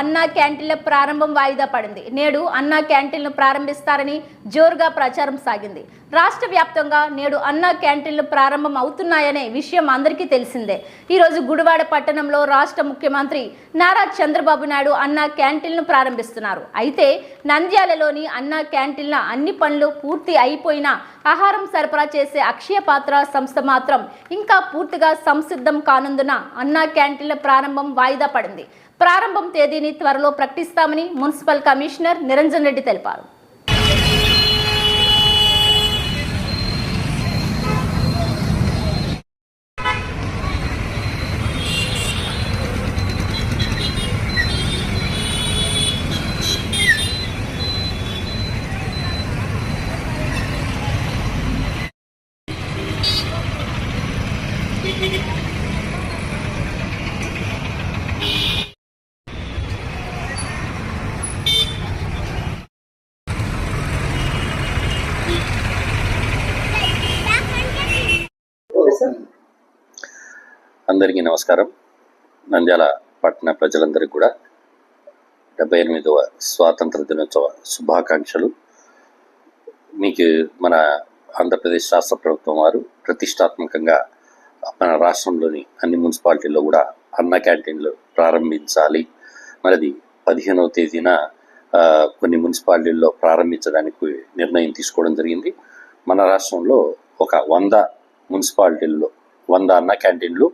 అన్నా క్యాంటీన్ల ప్రారంభం వాయిదా పడింది. నేడు అన్నా క్యాంటీన్లు ప్రారంభిస్తారని జోరుగా ప్రచారం సాగింది. రాష్ట్ర వ్యాప్తంగా నేడు అన్నా క్యాంటీన్లు ప్రారంభం అవుతున్నాయనే విషయం అందరికీ తెలిసిందే. ఈరోజు గుడివాడ పట్టణంలో రాష్ట్ర ముఖ్యమంత్రి నారా చంద్రబాబు నాయుడు అన్నా క్యాంటీన్లు ప్రారంభిస్తున్నారు. అయితే నంద్యాలలోని అన్నా క్యాంటీన్ల అన్ని పనులు పూర్తి అయిపోయినా ఆహారం సరఫరా చేసే అక్షయ పాత్ర సంస్థ మాత్రం ఇంకా పూర్తిగా సంసిద్ధం కానుందున అన్నా క్యాంటీన్ల ప్రారంభం వాయిదా పడింది. ప్రారంభం తేదీని త్వరలో ప్రకటిస్తామని మున్సిపల్ కమిషనర్ నిరంజన్ రెడ్డి తెలిపారు. అందరికీ నమస్కారం. నంద్యాల పట్టణ ప్రజలందరికీ కూడా డెబ్బై ఎనిమిదవ స్వాతంత్ర దినోత్సవ శుభాకాంక్షలు. మీకు మన ఆంధ్రప్రదేశ్ రాష్ట్ర ప్రభుత్వం వారు ప్రతిష్టాత్మకంగా మన రాష్ట్రంలోని అన్ని మున్సిపాలిటీల్లో కూడా అన్న క్యాంటీన్లు ప్రారంభించాలి. మరిది పదిహేనవ తేదీన కొన్ని మున్సిపాలిటీల్లో ప్రారంభించడానికి నిర్ణయం తీసుకోవడం జరిగింది. మన రాష్ట్రంలో ఒక వంద మున్సిపాలిటీల్లో వంద అన్న క్యాంటీన్లు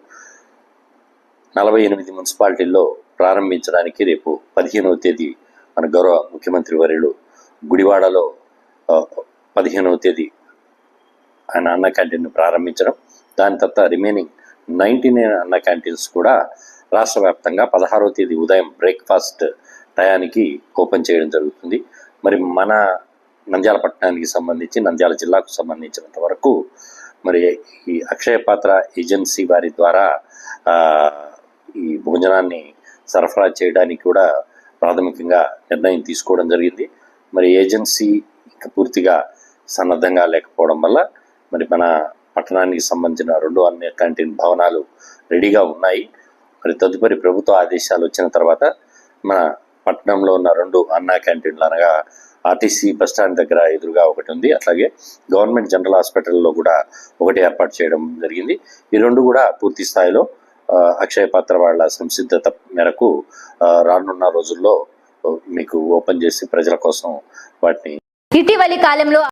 నలభై ఎనిమిది మున్సిపాలిటీల్లో ప్రారంభించడానికి రేపు పదిహేనవ తేదీ మన గౌరవ ముఖ్యమంత్రి వర్యులు గుడివాడలో పదిహేనవ తేదీ ఆయన అన్న క్యాంటీన్ ప్రారంభించడం. దాని తర్వాత remaining ninety nine Anna canteens కూడా రాష్ట్ర వ్యాప్తంగా పదహారవ తేదీ ఉదయం బ్రేక్ఫాస్ట్ టయానికి ఓపెన్ చేయడం జరుగుతుంది. మరి మన నంద్యాల పట్టణానికి సంబంధించి నంద్యాల జిల్లాకు సంబంధించినంత వరకు మరి ఈ అక్షయ పాత్ర ఏజెన్సీ వారి ద్వారా ఈ భోజనాన్ని సరఫరా చేయడానికి కూడా ప్రాథమికంగా నిర్ణయం తీసుకోవడం జరిగింది. మరి ఏజెన్సీ ఇంకా పూర్తిగా సన్నద్ధంగా లేకపోవడం వల్ల మరి మన పట్టణానికి సంబంధించిన రెండు అన్ని క్యాంటీన్ భవనాలు రెడీగా ఉన్నాయి. మరి తదుపరి ప్రభుత్వ ఆదేశాలు వచ్చిన తర్వాత మన పట్టణంలో ఉన్న రెండు అన్నా క్యాంటీన్లు అనగా ఆర్టీసీ బస్ స్టాండ్ దగ్గర ఎదురుగా ఒకటి ఉంది. అట్లాగే గవర్నమెంట్ జనరల్ హాస్పిటల్లో కూడా ఒకటి ఏర్పాటు చేయడం జరిగింది. ఈ రెండు కూడా పూర్తి స్థాయిలో అక్షయ పాత్ర వాళ్ళ సంసిద్ధత మేరకు రానున్న రోజుల్లో మీకు ఓపెన్ చేసి ప్రజల కోసం వాటిని ఇటీవలి కాలంలో